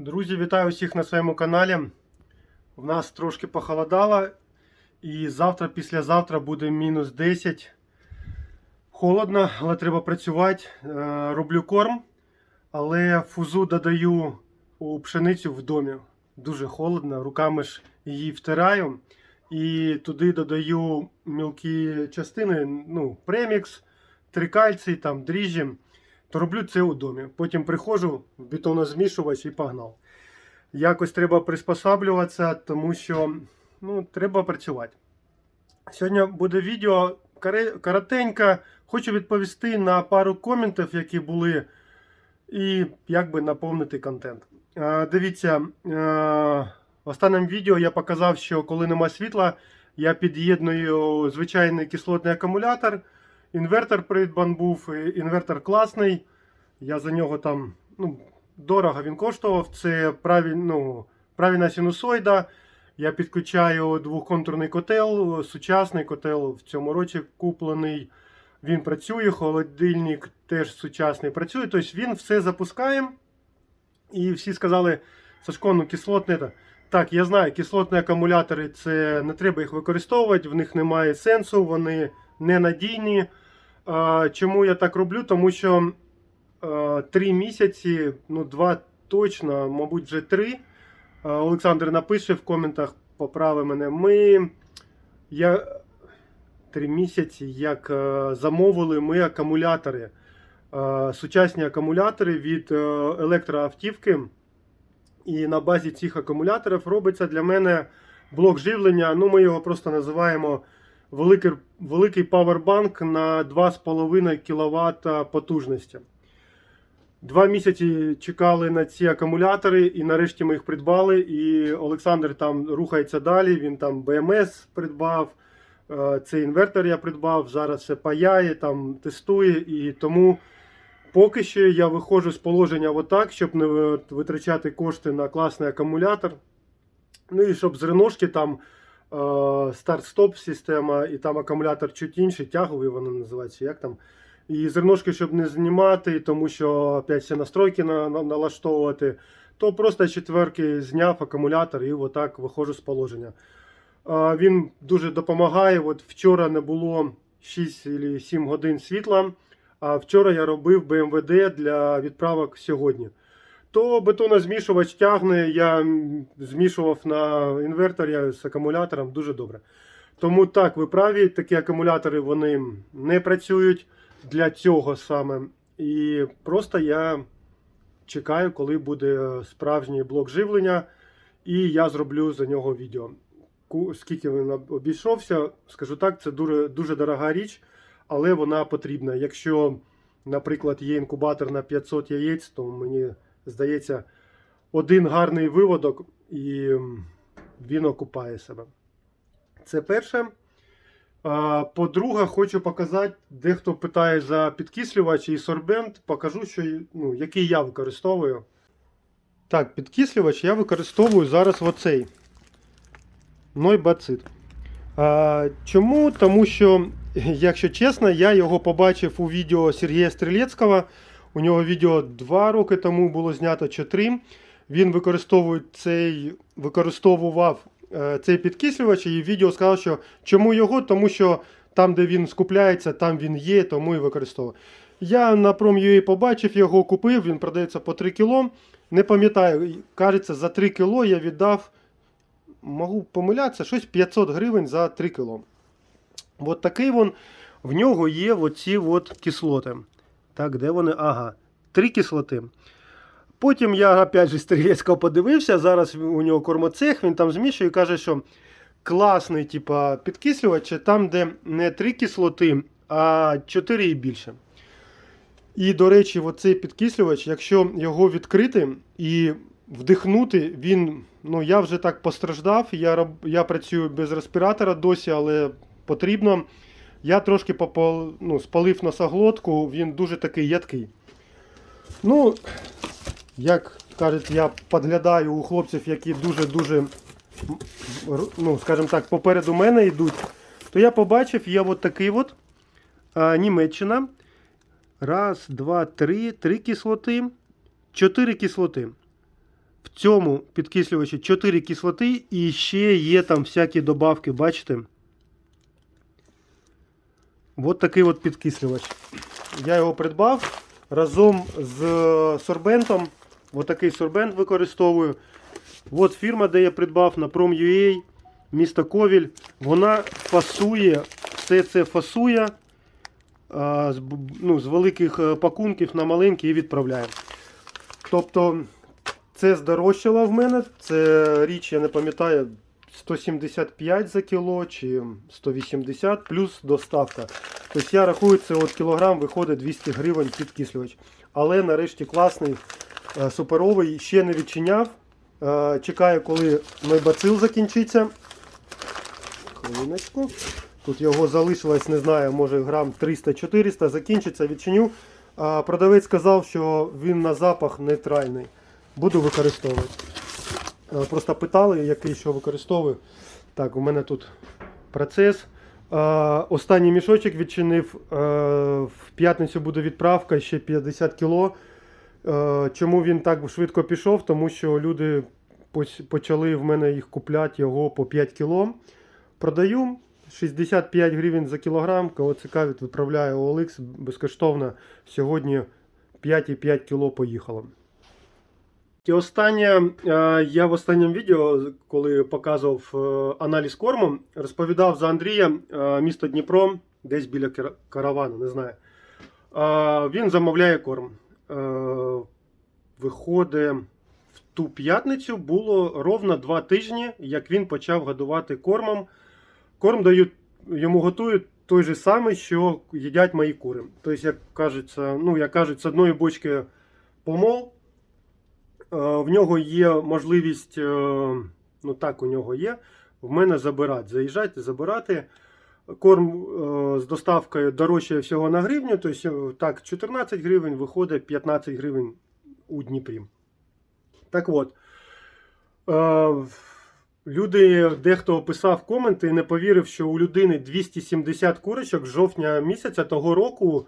Друзі, вітаю всіх на своєму каналі. У нас трошки похолодало, і завтра, післязавтра буде мінус 10. Холодно, але треба працювати. Е, Роблю корм, але фузу додаю у пшеницю в домі. Дуже холодно, руками ж її втираю. І туди додаю мілкі частини, ну, премікс, трикальцій, там, дріжджі то роблю це у домі. Потім приходжу в бетонозмішувач і погнав. Якось треба приспосаблюватися, тому що ну, треба працювати. Сьогодні буде відео коротеньке. Хочу відповісти на пару коментів, які були, і якби наповнити контент. Е, Дивіться, е, в останньому відео я показав, що коли нема світла, я під'єдную звичайний кислотний акумулятор. Інвертор придбан був, інвертор класний. Я за нього там ну, дорого він коштував. Це правіль, ну, правильна синусоїда. Я підключаю двохконтурний котел, сучасний котел в цьому році куплений. Він працює, холодильник теж сучасний працює. Тобто він все запускає. І всі сказали, Сашко, ну кислотне. Так, я знаю, кислотні акумулятори це не треба їх використовувати, в них немає сенсу, вони ненадійні. А, Чому я так роблю? Тому що а, три місяці, ну два точно, мабуть, вже три. А, Олександр напише в коментах, поправи мене. Ми я, три місяці, як е, замовили ми акумулятори. Е, Сучасні акумулятори від е, електроавтівки. І на базі цих акумуляторів робиться для мене блок живлення. Ну, ми його просто називаємо великий, великий павербанк на 2,5 кВт потужності. Два місяці чекали на ці акумулятори, і нарешті ми їх придбали. І Олександр там рухається далі. Він там БМС придбав. е, Цей інвертор я придбав. Зараз все паяє, там тестує. І тому поки що я виходжу з положення отак, щоб не витрачати кошти на класний акумулятор. Ну і щоб з реношки там старт-стоп система, і там акумулятор чуть інший, тяговий воно називається. Як там? І з щоб не знімати, тому що опять всі настройки на, на, налаштовувати, то просто четверки зняв акумулятор і отак виходжу з положення. Е, він дуже допомагає. От вчора не було 6 чи 7 годин світла. А вчора я робив БМВД для відправок сьогодні. То бетонозмішувач тягне, я змішував на інверторі з акумулятором дуже добре. Тому так, ви праві, такі акумулятори вони не працюють для цього саме. І просто я чекаю, коли буде справжній блок живлення, і я зроблю за нього відео. Скільки він обійшовся, скажу так, це дуже, дуже дорога річ, але вона потрібна. Якщо, наприклад, є інкубатор на 500 яєць, то мені здається, один гарний виводок і він окупає себе. Це перше. По-друге, хочу показати, дехто питає за підкислювач і сорбент. Покажу, що, ну, який я використовую. Так, підкислювач я використовую зараз оцей. Нойбацит. Чому? Тому що, якщо чесно, я його побачив у відео Сергія Стрілецького. У нього відео 2 роки тому було знято чи 3. Він використовує цей, використовував е, цей підкислювач і відео сказав, що чому його? Тому що там, де він скупляється, там він є, тому і використовую. Я на Prom.ua побачив його, купив, він продається по 3 кг. Не пам'ятаю, кажеться, за 3 кг я віддав, можу помилятися, щось 500 гривень за 3 кг. От такий вон, в нього є оці от кислоти. Так, де вони? Ага, три кислоти. Потім я опять же стрілецького подивився. Зараз у нього кормоцех, він там змішує і каже, що класний типа, підкислювач, там, де не три кислоти, а чотири і більше. І, до речі, оцей підкислювач, якщо його відкрити і вдихнути, він. Ну, я вже так постраждав. Я, я працюю без респіратора досі, але потрібно. Я трошки попал, ну, спалив носоглотку, він дуже такий ядкий. Ну, як кажуть, я підглядаю у хлопців, які дуже-дуже, ну, скажімо так, попереду мене йдуть, то я побачив, є от такий от а, Німеччина. Раз, два, три, три кислоти, чотири кислоти. В цьому підкислювачі 4 кислоти і ще є там всякі добавки, бачите? От такий от підкислювач. Я його придбав разом з сорбентом. Ось такий сорбент використовую. От фірма, де я придбав на Prom.ua, місто Ковіль. Вона фасує, все це фасує а, з, ну, з великих е, пакунків на маленькі і відправляє. Тобто це здорожчало в мене. Це річ, я не пам'ятаю, 175 за кіло чи 180 плюс доставка. Тобто я рахую, це от кілограм виходить 200 гривень підкислювач. Але нарешті класний, е, суперовий, ще не відчиняв. Е, Чекаю, коли мій бацил закінчиться. Хвилиночку. Тут його залишилось, не знаю, може грам 300-400, закінчиться, відчиню. Продавець сказав, що він на запах нейтральний. Буду використовувати. Е, Просто питали, який що використовую. Так, у мене тут процес. Е, Останній мішочок відчинив. Е, В п'ятницю буде відправка ще 50 кіло. Е, Чому він так швидко пішов? Тому що люди почали в мене їх купляти його по 5 кіло. Продаю 65 гривень за кілограм. Кого цікавить, відправляю OLX безкоштовно. Сьогодні 5,5 кіло поїхало. І останнє, е, я в останньому відео, коли показував е, аналіз корму, розповідав за Андрія, е, місто Дніпро, десь біля каравану, не знаю. Він замовляє корм. Виходить, в ту п'ятницю було ровно два тижні, як він почав годувати кормом. Корм дають, йому готують той же самий, що їдять мої кури. Тобто, як кажеться, ну, як кажуть, з одної бочки помол. Е, В нього є можливість, е, ну так у нього є, в мене забирати, заїжджати, забирати. Корм е, з доставкою дорожчає всього на гривню, тобто так, 14 гривень виходить 15 гривень у Дніпрі. Так от, люди, дехто писав коменти і не повірив, що у людини 270 курочок з жовтня місяця того року,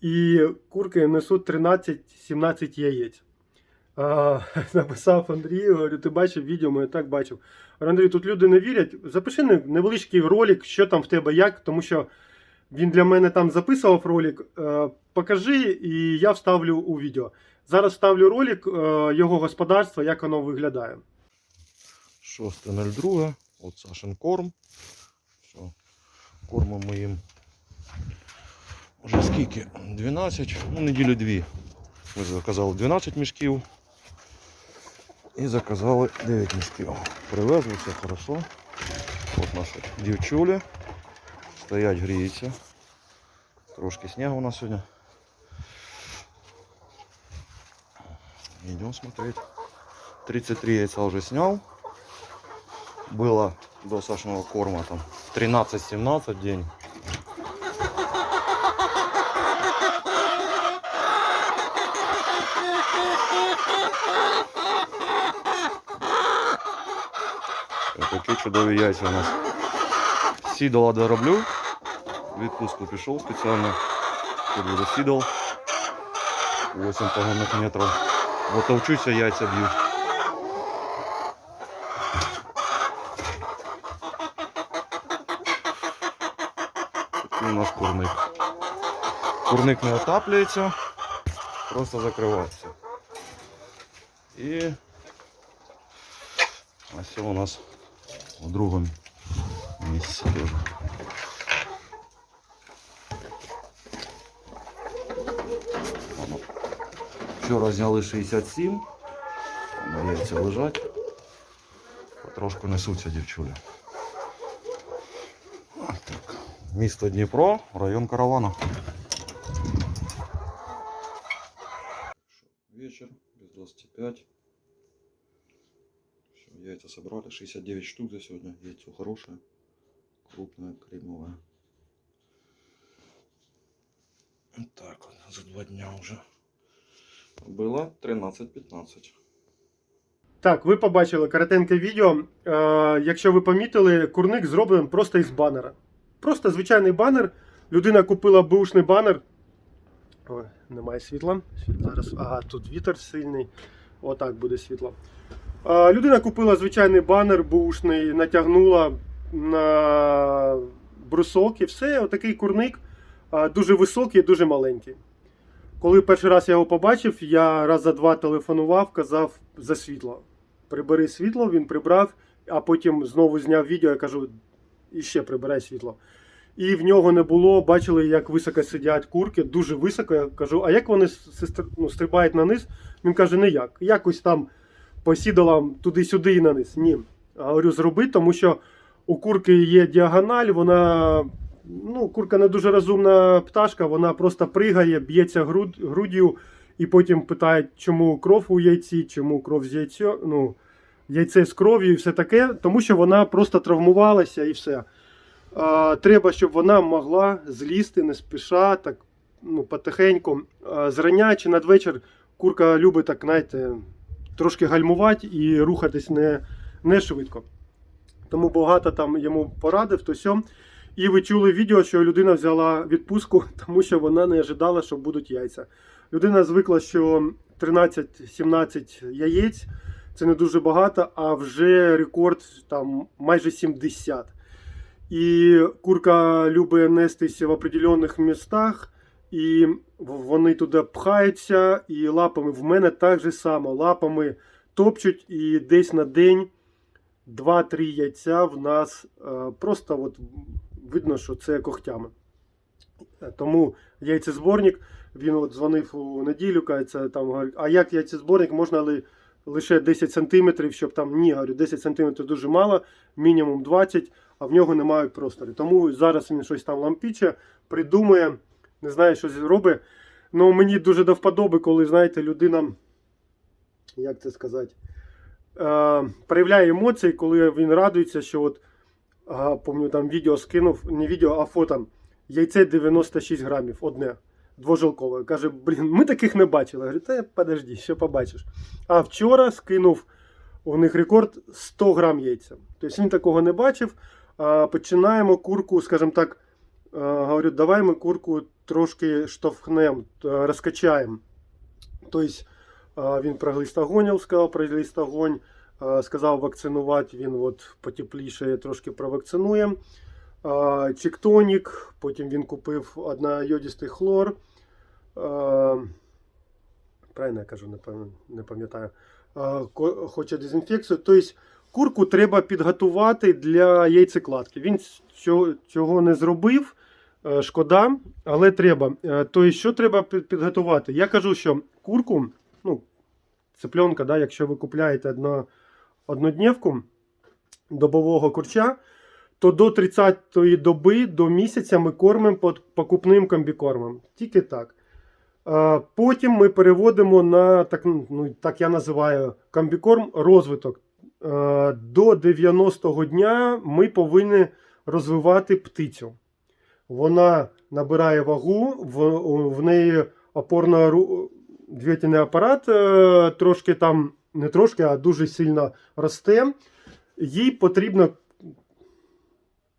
і курки несуть 13-17 яєць. А, написав Андрій, говорю, ти бачив відео, ми так бачив. Андрій, тут люди не вірять. Запиши невеличкий ролик, що там в тебе як, тому що він для мене там записував ролик. Е, покажи, і я вставлю у відео. Зараз вставлю ролик е, його господарства, як воно виглядає. 6.02, от Сашин корм. Все. Кормимо ми їм вже скільки? 12, ну неділю дві. Ми заказали 12 мішків. І заказали 9 мішків. Привезли, все хорошо. От наші дівчулі. Стоять, гріються. Трошки снігу у нас сьогодні. Идем смотреть. 33 яйца уже снял. Было до Сашиного корма там 13-17 день. Такі чудові яйця у нас. Сідала дороблю. Відпустку пішов спеціально. Тут буде сідал. 8 погонних метрів. Вот вчуся, яйця. Такий у нас курник. Курник не отаплюється, просто закривається. І ось у нас у другому місці. Вчора зняли 67, на яйця лежать. Потрошку несуться дівчулі. Так. Місто Дніпро, район Каравана. Вечер, без 25. Яйца собрали. 69 штук за сегодня. Яйцо хорошее. Крупное, кремовое. Вот так вот, за два дня уже. Было 13-15. Так, ви побачили коротеньке відео. Е, якщо ви помітили, курник зроблений просто із банера. Просто звичайний банер. Людина купила бушний банер. Ой, немає світла. Зараз, ага, тут вітер сильний. Отак буде світло. Людина купила звичайний банер бушний, натягнула на брусок і все. Отакий курник дуже високий, дуже маленький. Коли перший раз я його побачив, я раз за два телефонував, казав за світло. Прибери світло, він прибрав, а потім знову зняв відео, я кажу, іще прибирай світло. І в нього не було, бачили, як високо сидять курки, дуже високо. Я кажу, а як вони ну, стрибають на низ? Він каже, ніяк. Якось там по сідалам туди-сюди і на низ. Ні. Говорю, зроби, тому що у курки є діагональ, вона. Ну, курка не дуже розумна пташка, вона просто пригає, б'ється груд, груддю і потім питає, чому кров у яйці, чому кров з яйця, ну, яйце з кров'ю і все таке, тому що вона просто травмувалася і все. А, треба, щоб вона могла злізти не спіша, так ну, потихеньку. А, зрання чи надвечір курка любить так, знаєте, трошки гальмувати і рухатись не, не швидко. Тому багато там йому порадив, то сьом. І ви чули відео, що людина взяла відпустку, тому що вона не ожидала, що будуть яйця. Людина звикла, що 13-17 яєць це не дуже багато, а вже рекорд там майже 70. І курка любить нестись в определених містах, і вони туди пхаються, і лапами в мене так же само. Лапами топчуть, і десь на день 2-3 яйця в нас е, просто от видно, що це когтями. Е, Тому яйцезборник, він от дзвонив у неділю, кається, там говорить, а як яйцезборник можна ли лише 10 см, щоб там ні, говорю, 10 см дуже мало, мінімум 20 а в нього немає простору. Тому зараз він щось там лампіче, придумує, не знаю, що зробить. Ну, мені дуже до вподоби, коли, знаєте, людина, як це сказати, е, проявляє емоції, коли він радується, що от, ага, пам'ятаю, там відео скинув, не відео, а фото. Яйце 96 грамів, одне, двожилкове. Каже, блін, ми таких не бачили. Я говорю, та подожди, що побачиш. А вчора скинув у них рекорд 100 грам яйця. Тобто він такого не бачив. А, починаємо курку, скажімо так, а, говорю, давай ми курку трошки штовхнемо, т- розкачаємо. Тобто а, він про глистогонів сказав, про глистогонь, сказав вакцинувати, він от потепліше трошки провакцинує. Чіктонік, потім він купив однойодистий хлор. Правильно я кажу, не пам'ятаю. Хоче дезінфекцію. Тобто курку треба підготувати для яйцекладки. Він цього не зробив. Е, Шкода, але треба. Тобто, що треба підготувати? Я кажу, що курку, ну, цыпленка, да, якщо ви купляєте одно, однодневку добового курча, то до 30-ї доби до місяця ми кормимо покупним комбікормом. Тільки так. Е, Потім ми переводимо на так, ну, так я називаю комбікорм розвиток. До 90-го дня ми повинні розвивати птицю. Вона набирає вагу, в, в неї опорно двигательний апарат е, трошки там, не трошки, а дуже сильно росте. Їй потрібно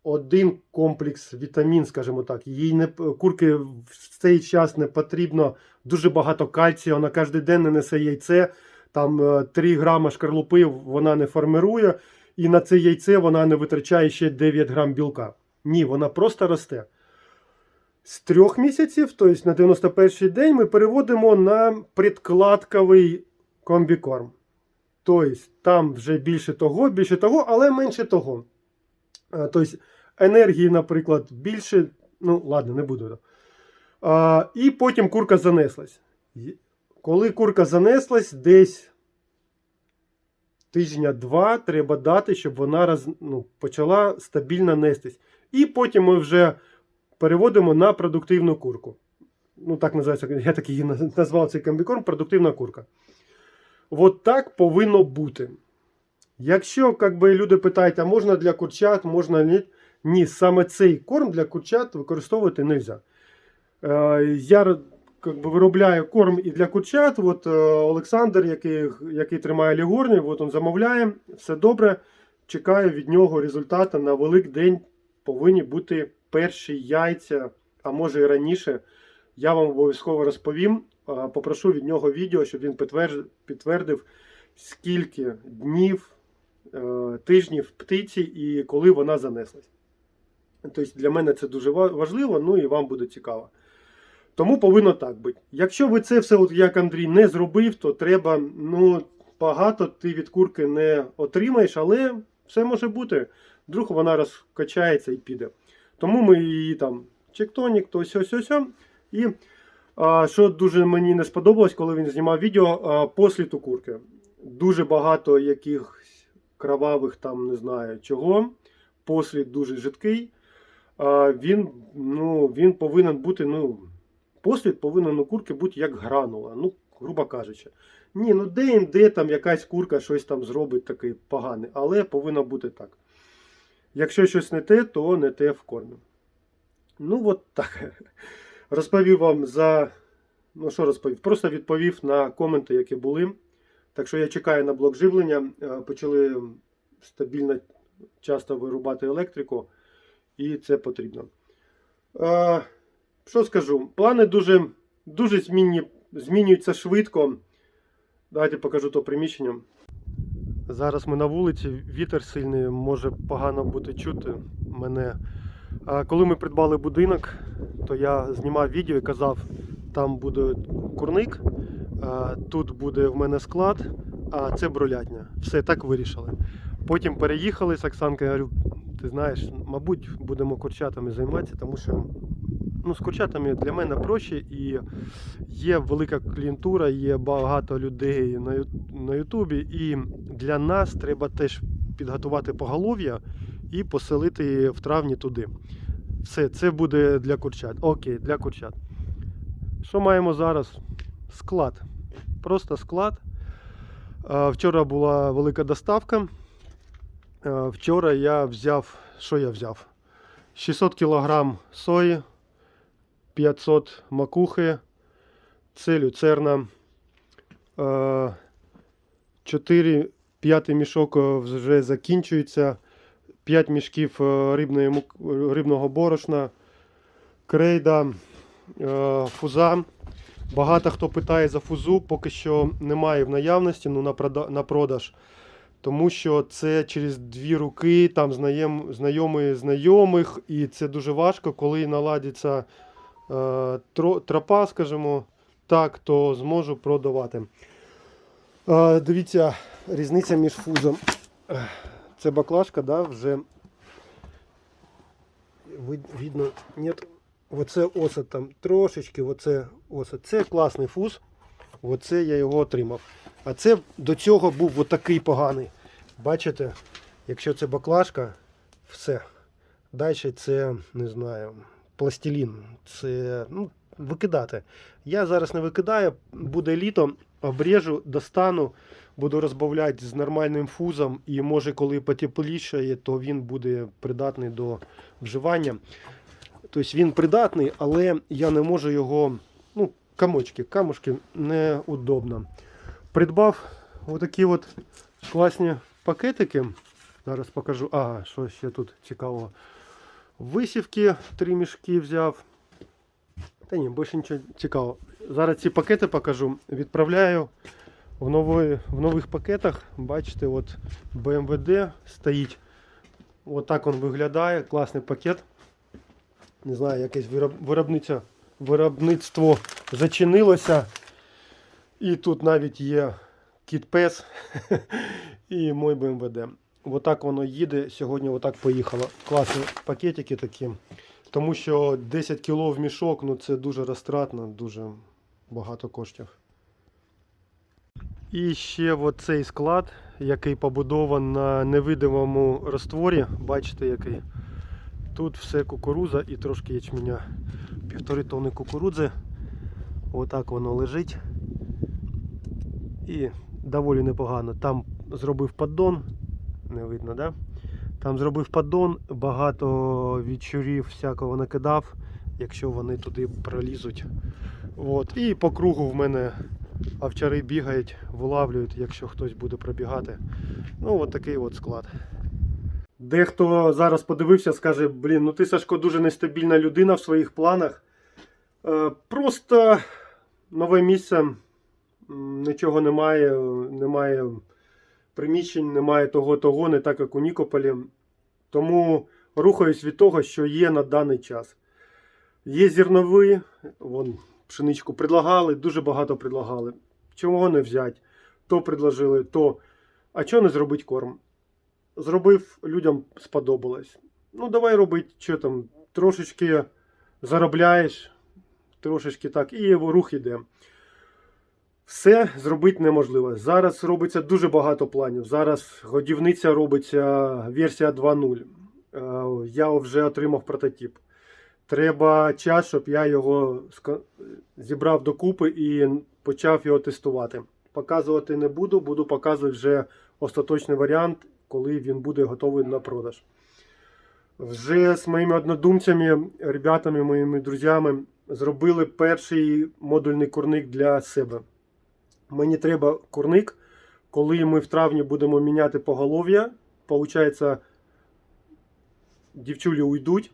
один комплекс вітамін, скажімо так. Їй не курки в цей час не потрібно дуже багато кальцію. Вона кожен день не несе яйце. Там е, 3 грама шкарлупи вона не формирує, і на це яйце вона не витрачає ще 9 грам білка. Ні, вона просто росте. З трьох місяців, тобто на 91-й день, ми переводимо на предкладковий комбікорм. Тобто там вже більше того, більше того, але менше того. Тобто енергії, наприклад, більше. Ну, ладно, не буду. А, і потім курка занеслась. Коли курка занеслась, десь тижня-два треба дати, щоб вона роз, ну, почала стабільно нестись. І потім ми вже переводимо на продуктивну курку. Ну, так називається, я так її назвав цей комбікорм продуктивна курка. От так повинно бути. Якщо як би, люди питають, а можна для курчат, можна ні, ні, саме цей корм для курчат використовувати не можна. Е, я би, виробляю корм і для курчат. От, е, Олександр, який, який тримає лігорні, от він замовляє, все добре. Чекаю від нього результату на Великдень повинні бути перші яйця, а може і раніше. Я вам обов'язково розповім. Попрошу від нього відео, щоб він підтвердив, підтвердив скільки днів, е, тижнів птиці і коли вона занеслась. Тобто для мене це дуже важливо, ну і вам буде цікаво. Тому повинно так бути. Якщо ви це все, от як Андрій, не зробив, то треба, ну, багато ти від курки не отримаєш, але все може бути. Вдруг вона розкачається і піде. Тому ми її там чектонік, то ось ось ось. І а, що дуже мені не сподобалось, коли він знімав відео а, послід у курки. Дуже багато якихось кровавих там не знаю чого. Послід дуже жидкий. А, він, ну, він повинен бути, ну, послід повинен у курки бути як гранула, ну, грубо кажучи. Ні, ну де де там якась курка щось там зробить таке погане, але повинно бути так. Якщо щось не те, то не те в кормі. Ну, от так. Розповів вам за. Ну, що розповів? Просто відповів на коменти, які були. Так що я чекаю на блок живлення. Е, Почали стабільно часто вирубати електрику, і це потрібно. Е, Що скажу? Плани дуже, дуже змінні, змінюються швидко. Давайте покажу то приміщення. Зараз ми на вулиці, вітер сильний, може погано бути чути мене. А коли ми придбали будинок, то я знімав відео і казав, там буде курник, тут буде в мене склад, а це бролятня. Все так вирішили. Потім переїхали з Оксанкою, я говорю, ти знаєш, мабуть, будемо курчатами займатися, тому що ну, з курчатами для мене проще і є велика клієнтура, є багато людей на, Ютубі, і для нас треба теж підготувати поголов'я і поселити в травні туди. Все, це буде для курчат. Окей, для курчат. Що маємо зараз? Склад. Просто склад. Вчора була велика доставка. Вчора я взяв. Що я взяв? 600 кг сої, 500 макухи, це люцерна. 4 п'ятий мішок е, вже закінчується. 5 мішків е, рибної, рибного борошна, крейда, е, фуза. Багато хто питає за фузу, поки що немає в наявності ну, на, продаж. Тому що це через дві руки, там знайомі знайомих, і це дуже важко, коли наладиться тропа, скажімо так, то зможу продавати. Е, дивіться, різниця між фузом. Це баклажка, да, вже видно, нет. Оце осад там трошечки, оце осад. Це класний фуз. Оце я його отримав. А це до цього був отакий поганий. Бачите, якщо це баклажка, все. Далі це, не знаю, пластилін. Це ну, викидати. Я зараз не викидаю, буде літо, обрежу, достану, буду розбавляти з нормальним фузом. І може, коли потеплішає, то він буде придатний до вживання. Тобто він придатний, але я не можу його. Ну, камочки, камушки неудобно. Придбав отакі от класні пакетики. Зараз покажу. Ага, що ще тут цікавого. Висівки, три мішки взяв. Та ні, більше нічого цікавого. Зараз ці пакети покажу. Відправляю в, нової, в нових пакетах. Бачите, от BMWD стоїть. От так він виглядає. Класний пакет. Не знаю, якесь виробництво зачинилося. І тут навіть є кіт пес і мой БМВД. Отак воно їде. Сьогодні отак поїхало. Класні пакетики такі. Тому що 10 кг в мішок, ну це дуже розтратно, дуже багато коштів. І ще оцей склад, який побудований на невидимому розтворі. Бачите, який. Тут все кукуруза і трошки ячменя. Півтори тонни кукурудзи. Отак воно лежить. І доволі непогано. Там зробив поддон. Не видно, да? Там зробив поддон, багато відчурів всякого накидав, якщо вони туди пролізуть. От. І по кругу в мене овчари бігають, вилавлюють, якщо хтось буде пробігати. Ну, от такий от склад. Дехто зараз подивився, скаже: блін, ну ти Сашко дуже нестабільна людина в своїх планах. Е, просто нове місце, нічого немає, немає приміщень, немає того, того, не так як у Нікополі. Тому рухаюсь від того, що є на даний час. Є зернові, вон пшеничку предлагали, дуже багато предлагали. Чого не взяти? То предложили, то. А чого не зробити корм? Зробив, людям сподобалось. Ну, давай робити, що там, трошечки заробляєш, трошечки так, і рух іде. Все зробити неможливо. Зараз робиться дуже багато планів. Зараз годівниця робиться версія 2.0. Е, Я вже отримав прототип. Треба час, щоб я його зібрав докупи і почав його тестувати. Показувати не буду, буду показувати вже остаточний варіант, коли він буде готовий на продаж. Вже з моїми однодумцями, ребятами, моїми друзями зробили перший модульний курник для себе. Мені треба курник, коли ми в травні будемо міняти поголов'я. Получається, дівчулі уйдуть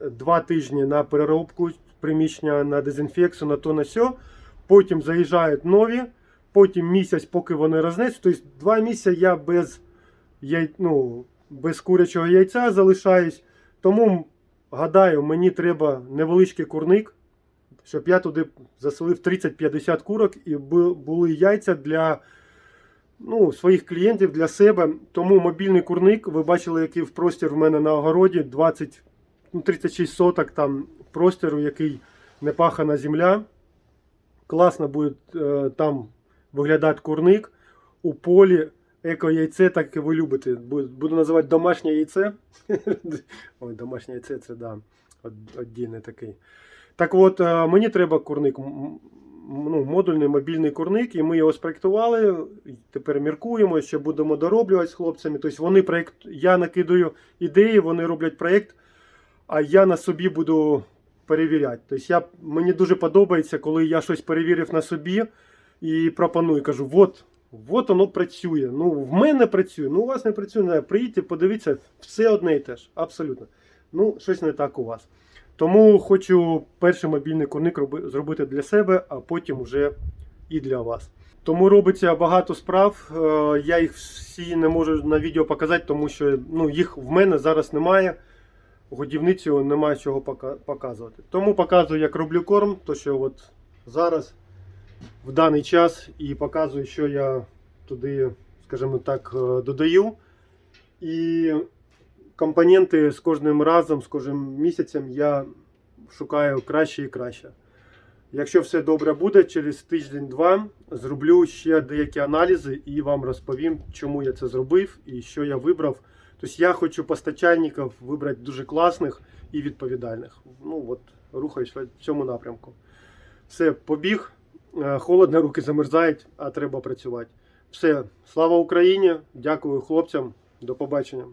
два тижні на переробку приміщення, на дезінфекцію, на то на сьо. Потім заїжджають нові, потім місяць, поки вони рознесуть. Тобто два місяці я без, яй, ну, без курячого яйця залишаюсь. Тому, гадаю, мені треба невеличкий курник, щоб я туди заселив 30-50 курок і були яйця для ну, своїх клієнтів, для себе. Тому мобільний курник, ви бачили, який в простір в мене на огороді 20, ну, 36 соток там простору, який не пахана земля. Класно буде е, там виглядати курник у полі. Еко яйце, так і ви любите. Буду, називати домашнє яйце. Ой, домашнє яйце це да. Оддільний такий. Так от, е, мені треба курник, ну, модульний мобільний курник, і ми його спроектували. Тепер міркуємо, що будемо дороблювати з хлопцями. Тобто вони проєкт, я накидаю ідеї, вони роблять проєкт, а я на собі буду перевіряти. Тобто я, мені дуже подобається, коли я щось перевірив на собі і пропоную. Кажу, от, от воно працює. Ну, в мене працює, ну у вас не працює. Не, приїдьте, подивіться, все одне і те ж. Абсолютно. Ну, щось не так у вас. Тому хочу перший мобільний курник зробити для себе, а потім вже і для вас. Тому робиться багато справ. Е, Я їх всі не можу на відео показати, тому що ну, їх в мене зараз немає. Годівницю немає чого показувати. Тому показую, як роблю корм, то що от зараз в даний час і показую, що я туди, скажімо так, е, додаю. І компоненти з кожним разом, з кожним місяцем я шукаю краще і краще. Якщо все добре буде, через тиждень-два зроблю ще деякі аналізи і вам розповім, чому я це зробив і що я вибрав. Тобто я хочу постачальників вибрати дуже класних і відповідальних. Ну от рухаюсь в цьому напрямку. Все, побіг. Е, Холодно, руки замерзають, а треба працювати. Все, слава Україні! Дякую хлопцям. До побачення.